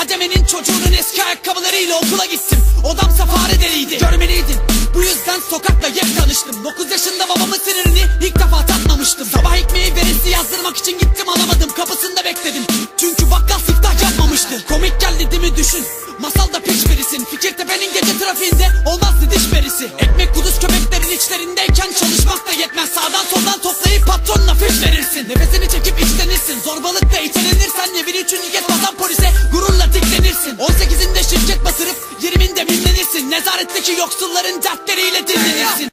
Hademenin çocuğunun eski ayakkabılarıyla okula gittim. Odamsa fare deliydi Görmeliydin. Bu yüzden sokakla yep tanıştım. 9 yaşında babamın sinirini ilk defa tatmamıştım. Sabah ekmeği veresi yazdırmak için gittim alamadım. Kapısında bekledim. Çünkü bakkal siftah yapmamıştı. Komik geldi değil mi? Düşün yoksulların dertleriyle dinlenirsin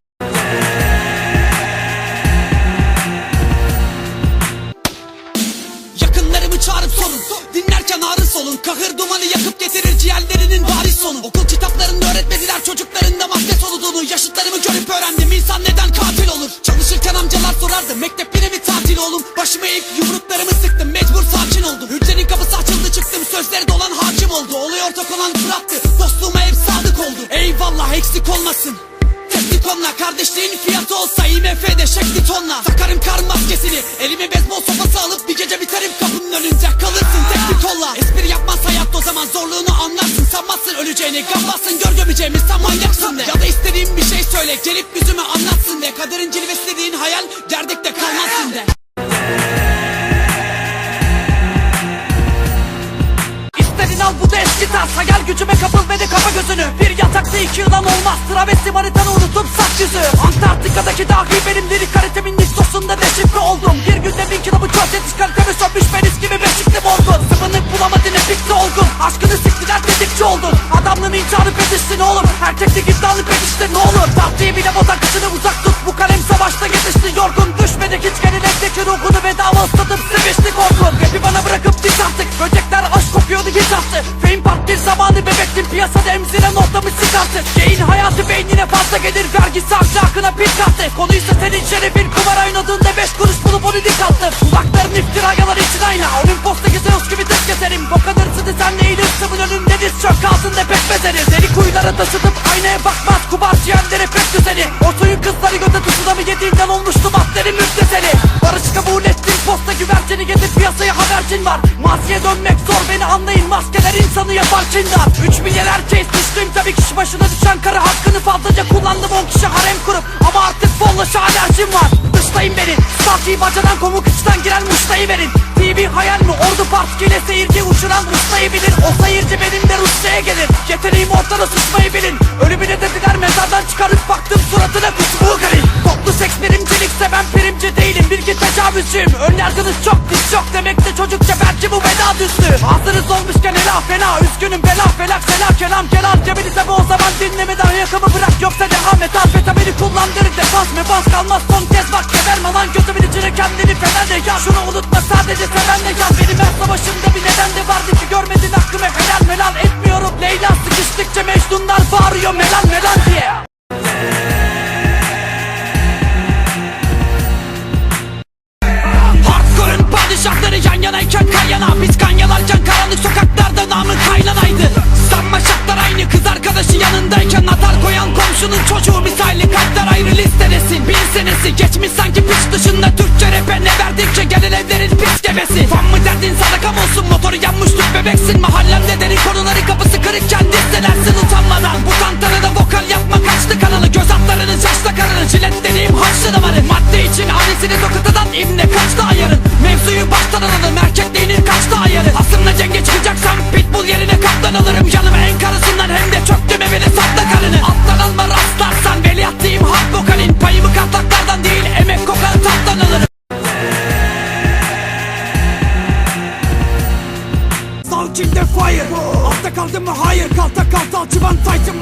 Yakınlarımı çağırıp sorun Dinlerken ağrı solun. Kahır dumanı yakıp getirir ciğerlerinin bariz sonu. Okul kitaplarında öğretmediler çocuklarında madde soluduğunu. Yaşıtlarımı görüp öğrendim. İnsan neden katil olur? Çalışırken amcalar sorardı. Mektep yine mi tatil oğlum? Başımı eğip Öleceğini gammazsın gör gömeceğimi sen manyaksın de Ya da istediğin bir şey söyle gelip yüzüme anlatsın de Kaderin cilvesi dediğin hayal gerdekte kalmazsın de İstedin al bu da eski tarz Hayal gücüme kapıl de kapa gözünü. Bir yatakta iki yılan olmaz Travesti manitanı unutup saç yüzü. Antarktika'daki dahi benim lirik karitemin listosunda deşifre oldum. Bir günde bin kitabı çöz yetiş kalitemi sönmüş Menis gibi beşikli olgun Sıvını bulamadın epikti olgun. Aşkını siktiler dedikçi oldun intiharı petiştin oğlum. Erkeklik iddialı petiştin ne olur? Tahtayı bile bozan kışını uzak tut. Bu kalem savaşta yetişti yorgun Düşmedik. Hiç gerilekteki ruhunu bedava ıslatıp sıvıştık orgun Rapi bana bırakıp diz attık Böcekler aşk kokuyordu hiç attı. Fame part bir zamanı bebektim Piyasada emziren ortamı sıkarttı Yayın hayatı beynine fazla gelir. Vergisi ahlakına pil kattı. Konuysa senin şerefin Kumar oynadığında beş kuruş bulup onu dik attım Kulakların iftira yalan için ayna Olimpos'taki Zeus gibi tek keserim. Bok adırsın sen çök Ağzında pek seni. Deli kuyulara taşıtıp aynaya bakmaz. Kubar ciğerlere pek düzeni O soyun kızları göte tsunami yediğinden olmuştu maddenin müpteseli Barış kabul ettim posta güvercini getir. Piyasaya habercin var. Maziye dönmek zor beni anlayın. Maskeler insanı yapar çindar 3 milyar erkeğiz düştüm tabii kişi başına düşen karı hakkını fazlaca kullandım. 10 kişi harem kurup Ama artık folla alerjim var. Dışlayın beni Safi bacadan komuk içten giren muştayı verin. TV hayal mi? Ordu partiyle seyirci uçuran ustayı bilir O seyirci benim de Rusya'ya gelir. Yeteneğim ortada sıçmayı bilin. Ölümüne dediler mezardan çıkarıp baktım suratına kusmuğu garip Toplu seks birimcilikse ben primci değilim. Bilgi tecavüzcüyüm. Ön yargınız çok diz yok demek de çocukça belki bu veda düzlü. Hazırız olmuşken ela fena. Üzgünüm bela felak sela kelam. Kelam Cebinize bu o zaman dinlemeden yakamı bırak. Yoksa devam et. Amfetamini kullandır defans mefans kalmaz. Son lan gözümün içine kendini fenerle ya Şunu unutma sadece sevenle gel Benim her savaşımda bir neden de vardı ki Görmedin hakkımı. Helal melal etmiyorum. Leyla sıkıştıkça mecnunlar bağırıyor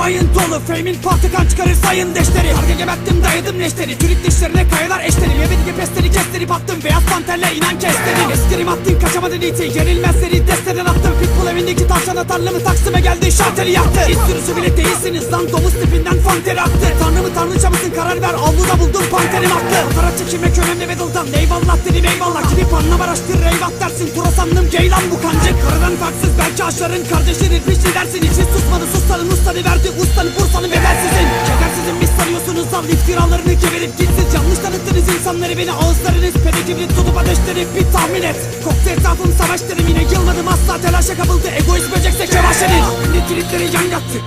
mayın dolu Fame'in patı kan çıkarır sayın deşleri. Karga geberttim dayadım neşteri. Çürük dişlerine kayalar eşlerim Yemedi gepesleri kestirip attım Beyaz panterle inan kesterim Eskirim attın kaçamadın iti. Yenilmezleri desteden attım. Pitbull evindeki tavşana tarlamı taksime geldi Şarteli yaktı. İz sürüsü bile değilsiniz lan Domuz tipinden fanteri aktı. Tanrı mı tanrıça mısın karar ver Avluda buldum panterim aktı. Fotoğraf çekilmek önemli Beddle'dan Eyvallah dedim eyvallah. Gidip anlam araştır eyvah dersin. Tura sandım geylan bu kancık Karadan farksız belki aşların kardeşlerin pişti dersin İçin susmadı sustanın ustanı verdi ustanı Bursa'nın bedelsizin Şekersizin biz sanıyorsunuz al iftiralarını geberip gitsin. Yanlış tanıttınız insanları. Beni ağızlarınız pedikibrit tutup ateşlenip bir tahmin et. Koktu etrafım savaş dedim. Yine yılmadım. Asla telaşa kapıldı. Egoist böcekse kevaşenin Şimdi tripleri yan yattı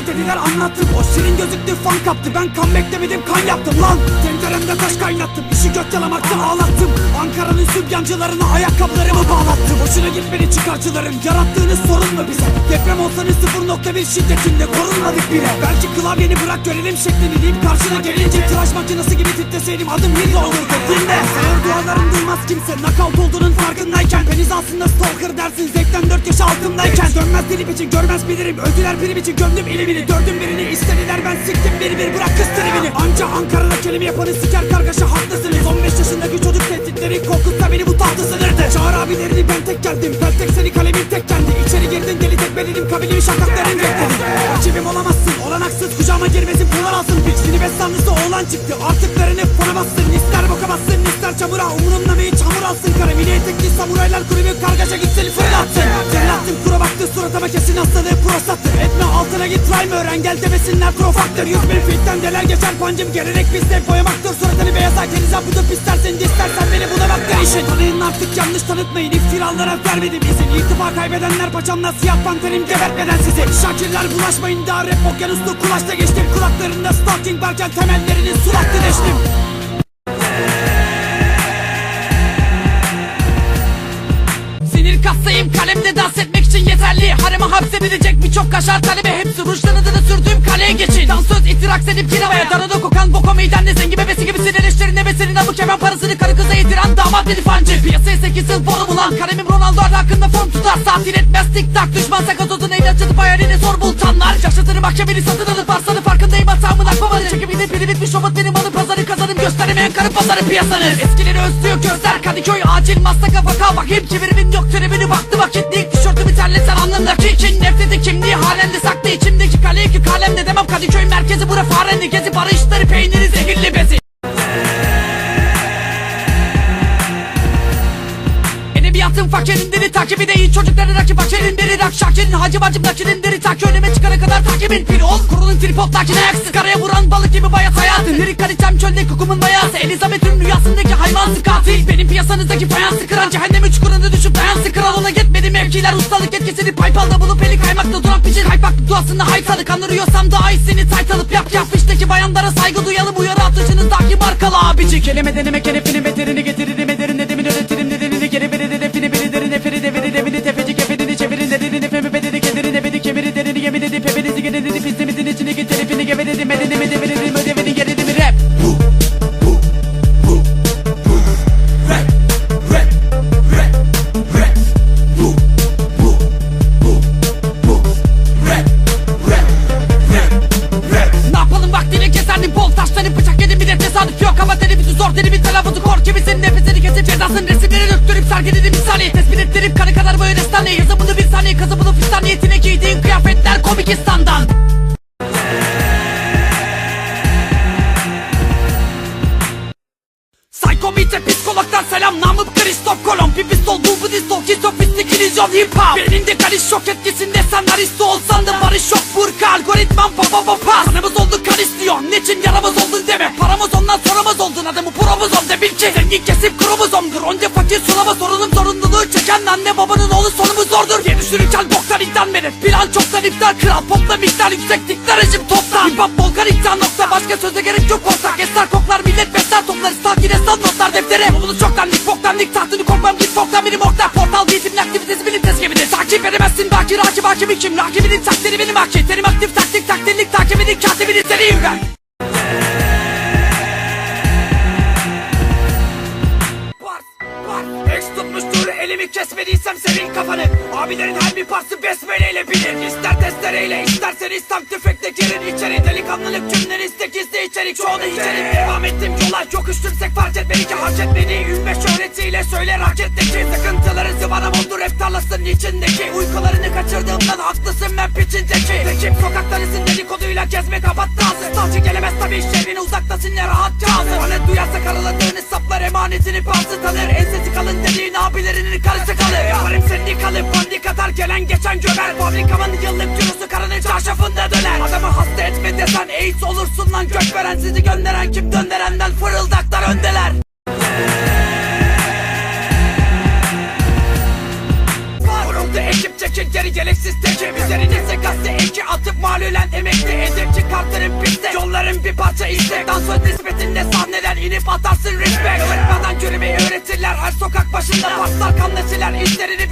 Yağmur dediler anlattım. O şirin gözüktü fan kaptı. Ben kan beklemedim kan yaptım. Lan Tenceremde taş kaynattım. İşi gök yalamakta ağlattım. Ankara'nın sübyancılarına ayakkabılarımı bağlattım. Boşuna gitmedi çıkarcılarım. Yarattığınız sorun mu bize? Deprem olsanız 0.1 şiddetinde korunmadık bile. Belki klavyeni bırak görelim şeklini deyip karşına gelince Tıraş makinesi gibi titreseydim adım Hilda olurdu. Dinle. Sayar dualarım duymaz kimse Knockout olduğunun farkındayken Beniz aslında stalker dersin Zevkten 4 yaş altındayken. Dönmez dilim için görmez bilirim. Öldüler prim için gömdüm ilimini Dördüm birini istediler ben siktim bir bir bırak kız tribini Anca Ankara'da kelime yapanı siker kargaşa haklısınız 15 yaşındaki çocuk tehditleri korkutsa beni bu tahtı sınırdı. Çağır abilerini ben tek geldim Peltek seni kalemin tek kendi. İçeri girdin deli tekmeledim kabilimi şakakların bekledim Rakibim olamazsın olanaksız kucağıma girmesin pular alsın. Piç seni bestanlısı oğlan çıktı Artıklarını fona bassın. İster boka bassın ister çamura Umurumda mı hiç hamur alsın. Karı Mini etekli samuraylar kulübü kargaşa gitsin fırlatsın. Fırlattım kura baktı suratıma kesin hastalığı prostattı. Etme altına git rhyme öğren gel demesinler profaktır Yüz bin fitten deler geçer pancım gelerek biz tempo yamaktır Suratını beyaza kenize budup istersen istersen beni bulamaktır işin Tanıyın artık yanlış tanıtmayın. İftiralara vermedim izin. İrtifa kaybedenler paçamla siyah panterim gebertmeden sizi. Şakirler bulaşmayın daha rap okyanuslu kulaçta geçtim. Kulaklarında stalking varken temellerini sulaktı deştim. Sinir kastayım kalemde dans etmek Hareme hapsedilecek birçok kaşar talebe Hepsi rujdan adını sürdüğüm kaleye geçin. Dansöz itirak edip kiravaya Darada kokan boka meydanne zengi bebesi gibi sinir eşlerin ebesinin Amı kemen parasını karı kıza yediren damat edifancı Piyasaya 8 yıl boru bulan Kalemim Ronaldo hakkında form tutar. Saatin etmez tik tak. Düşman sakatozun eyle açılıp hayalini sor bultanlar. Yaşatırım mahkemeni satın alıp arsanı farkındayım. Hatamın akbabanı Çekip gidip biri bitmiş robot benim alı pazarı kazanım. Gösteremeyen karı pazarı piyasanız Eskileri özlüyor gözler. Kadıköy acil maslaka vaka. Bakayım çevirimin yok. Tribini baktı vakitli Tişörtümü terlesen alnımdaki kin Nefreti kimliği halen de saklı içimdeki kale iki kalemle demem Kadıköy merkezi bura farendi gezi barışları peyniri zehirli bezi. Edebiyatın fakirindiri takibi değil çocukların rakip fakirindiri Rak şakirin hacı bacım nakirindiri Tak önüme çıkana kadar takibin. Bir ol Kurulun tripod lakin ayaksız karaya vuran balık gibi bayat hayatın Lirik kalitem çölde kokumun bayası Elizabeth'in rüyasındaki hayvansız katil Benim piyasanızdaki fayansı kıran cehennemin çukurunu düşüp dayansı Kral ona mevkiler ustalık etkisini Paypal'da bulup eli kaymakta duran piçin Haypak duasında haytalı kanırıyorsam daha iyisini Tayt alıp yap yap. İşteki bayanlara saygı duyalım Uyarı atışınızdaki markalı. Abici Kelime deneme kelepini beterini getiririm selam namım Pistol bu bu distol ki sofistik illüzyon hip hop. Beynimde kaliş şok etkisinde senarist olsan da barış yok Burka algoritman pa pas Kanımız oldu kan istiyor Niçin yaramız oldun deme. Paramız ondan soramaz oldun. Adamı promozom de bil ki. Zengin kesip kromozomdur. Onca fakir sulama sorunum zorunluluğu çeken Anne babanın oğlu sonumu zordur. Diye düşünürken boktan iddian verir Plan çoktan iptal. Kral popla miktar yüksek. Rejim toptan. Hip hop volkanikten nokta. Başka söze gerek yok ortak. Esler koklar millet besler. Toplar ıslah yine sal notlar deftere. Oğlunu çoktan dik boktan dik tahtını korkmam git benim orta Portal eğitimin aktivitesi bilim tezkebidir Takip edemezsin baki rakip hakimi kim? Rakibinin takdiri benim haki Terim aktif taktik takdirlik takibinin katibini seriyim ben kesmediysem senin kafanı. Abilerin her bir parsı besmeleyle bilir. İster testereyle isterseniz tank tüfekle girin içeri Delikanlılık cümlenizde gizli içerik Çoğunu içerim devam ettim yola. Yok üştürsek fark etmedi ki hak etmedi Ünme şöhretiyle söyle raketteki Sıkıntıları zıvana mondu rap tarlasının içindeki. Uykularını kaçırdığımdan haklısın ben piçindeki. Ekip sokaklarısın dedikoduyla gezme kapattı ağzı Savcı gelemez tabi şehrine uzaktasın ne rahat cazı Lanet duyarsa karaladığını saplar emanetini bazı tanır. Ensesi kalın dediğin abilerinin karısı kalır. Yaparım sendikalı bandik atar gelen geçen gömer. Fabrikamın yıllık cirosu karının çarşafında döner. Adamı hasta etme desen AIDS olursun lan. Gök veren Sizi gönderen kim dönderenden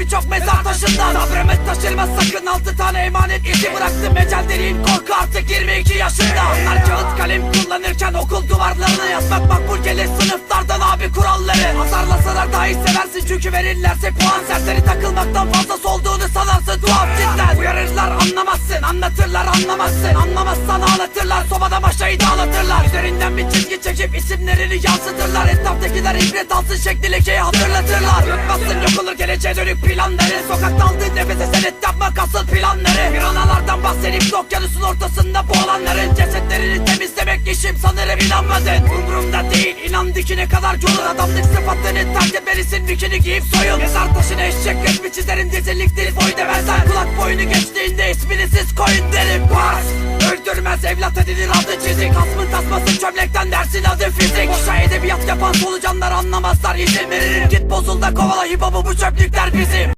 izlerini birçok mezar taşında Sabrımız taşırmaz sakın altı tane emanet izi bıraktım. Ecel derin korku artık 22 yaşında. Onlar kağıt kalem kullanırken okul duvarlarına yazmak makbul gelir sınıflardan abi kuralları. Azarlasalar dahi seversin çünkü verirlerse puan Serseri takılmaktan fazlası olduğunu sanarsın. Tuhaf cidden Uyarırlar anlamazsın. Anlatırlar anlamazsın. Anlamazsan ağlatırlar. Sobada maşayı dağlatırlar Üzerinden bir çizgi çekip isimlerini yansıtırlar. Etraftakiler ibret alsın şekli lekeyi hatırlatırlar. Yutmazsın yok olur geleceğe dönük planları Sokakta aldığın nefese senet yapmak asıl planları. Bir analardan bahsedip okyanusun ortasında boğulanların Cesetlerini temizlemek işim sanırım inanmadın. Umurumda değil inan dikine kadar yolun. Adamlık sıfatını terk etmelisin bikini giyip soyun. Mezar taşına eşek resmi çizerim diziliktir boy demezler. Kulak boyunu geçtiğinde ismini siz koyun derim. Pas Öldürmez evlat edilir adı çizik. Hasmın tasması çömlekten dersin adı fizik. Boşa edebiyat yapan solucanlar anlamazlar izin veririm. Git bozul da kovala hip bu çöplükler bizim